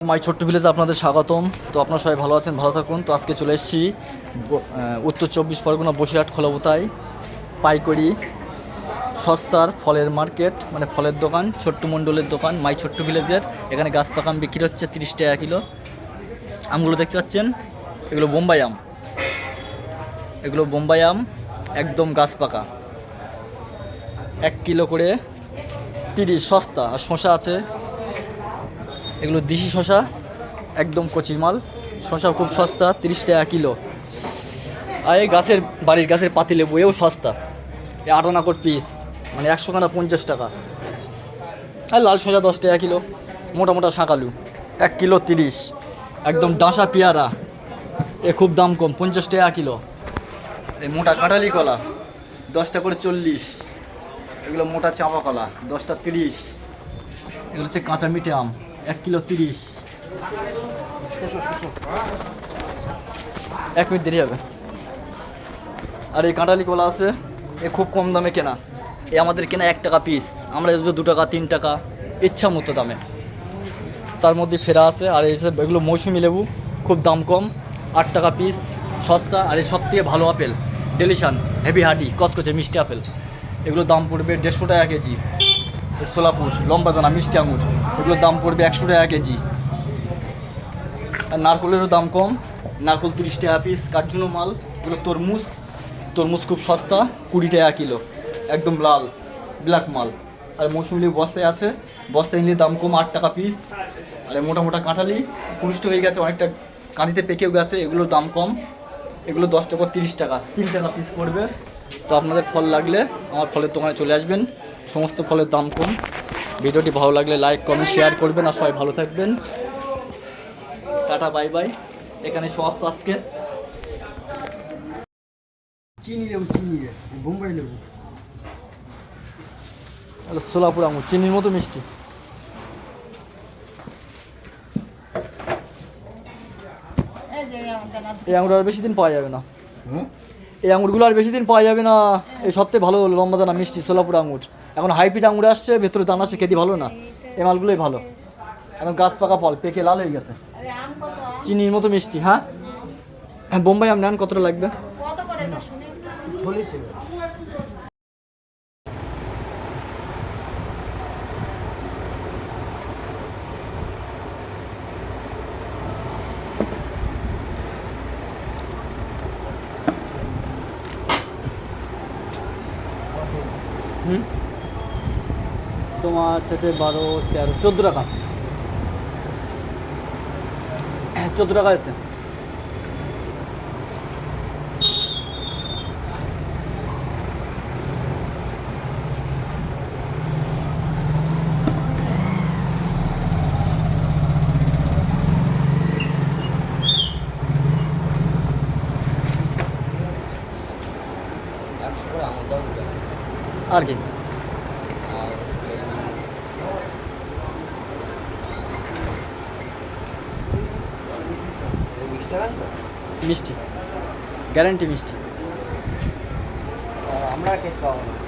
মাই ছোট্ট ভিলেজে আপনাদের স্বাগতম। তো আপনারা সবাই ভালো আছেন, ভালো থাকুন। তো আজকে চলে এসেছি উত্তর চব্বিশ পরগনা বসিরহাট খোলাবোতায়, পাইকরি, সস্তার ফলের মার্কেট মানে ফলের দোকান, ছোট্ট মণ্ডলের দোকান, মাই ছোট্ট ভিলেজের। এখানে গাছ পাকাম বিক্রি হচ্ছে তিরিশ টাকা কিলো। আমগুলো দেখতে পাচ্ছেন, এগুলো বোম্বাই আম। এগুলো বোম্বাই আম, একদম গাছ পাকা। এক কিলো করে তিরিশ, সস্তা, আর শশা আছে এগুলো দেশি শশা একদম কচি মাল। শশা খুব সস্তা, তিরিশ টাকা কিলো। আর এই গাছের, বাড়ির গাছের পাতি লেবু এও সস্তা। এই আট আনা করে পিস মানে একশো খানা পঞ্চাশ টাকা। আর লাল শসা দশ টাকা কিলো, মোটা মোটা শাঁকালু, এক কিলো তিরিশ। একদম ডাঁসা পেয়ারা, এ খুব দাম কম, পঞ্চাশ টাকা কিলো। এই মোটা কাঁঠালি কলা দশটা করে চল্লিশ। এগুলো মোটা চাপা কলা দশটা তিরিশ। এগুলো হচ্ছে কাঁচা মিঠে আম। এক কিলো তিরিশ। এক মিনিট দেরি হবে। আর এই কাঁটালি কলা আছে, এ খুব কম দামে কেনা। এ আমাদের কেনা এক টাকা পিস আমরা এসবে দু টাকা, তিন টাকা ইচ্ছা মতো দামে। তার মধ্যে ফেরা আছে, আর এই যে এগুলো মৌসুমি লেবু, খুব দাম কম। আট টাকা পিস সস্তা, আর এই সব থেকে ভালো আপেল, ডেলিশান, হেভি হাডি কচকচে মিষ্টি আপেল। এগুলো দাম পড়বে দেড়শো টাকা কেজি। সোলাপুর, লম্বা দানা, মিষ্টি আঙুর। এগুলোর দাম পড়বে একশো টাকা কেজি। আর নারকলেরও দাম কম। নারকল তিরিশ টাকা পিস কার্জুনো মাল, এগুলো তরমুজ। তরমুজ খুব সস্তা, কুড়ি টাকা কিলো। একদম লাল ব্ল্যাক মাল। আর মৌসুমি লেবু বস্তায় আছে। বস্তায় নিলে দাম কম আট টাকা পিস আর মোটা মোটা কাঁঠালি পুষ্ট হয়ে গেছে, অনেকটা কাঁদিতে পেকেও গেছে, এগুলোর দাম কম। এগুলো দশ টাকা, তিরিশ টাকা, তিন টাকা পিস পড়বে। তো আপনাদের ফল লাগলে, আমার ফলের দোকানে চলে আসবেন। সমস্ত ফলের দাম কম। ভিডিওটি ভালো লাগলে লাইক কমেন্ট শেয়ার করবেন আর সবাই ভালো থাকবেন। টাটা বাই বাই এখানে সমাপ্ত আজকে। চিনি লেবু চিনি বোম্বাই লেবু সোলাপুর আঙুর চিনির মতো মিষ্টি। এই আঙুর আর বেশি দিন পাওয়া যাবে না। হুম? এই আঙুরগুলো আর বেশি দিন পাওয়া যাবে না। এই সবথেকে ভালো লম্বা দানা মিষ্টি সোলাপুর আঙুর। এখন হাইব্রিড আঙুর আসছে ভেতরে দানা আসছে খেতে ভালো না। এই মালগুলোই ভালো। এখন গাছ পাকা ফল পেকে লাল হয়ে গেছে। চিনির মতো মিষ্টি হ্যাঁ? হ্যাঁ বোম্বাই আম নেন কতটা লাগবে? তোমার হচ্ছে বারো তেরো চোদ্দ টাকা। হ্যাঁ চোদ্দ টাকা আছে আর কি? মিষ্টি। গ্যারান্টি মিষ্টি। আমরা খেতে পাবো না।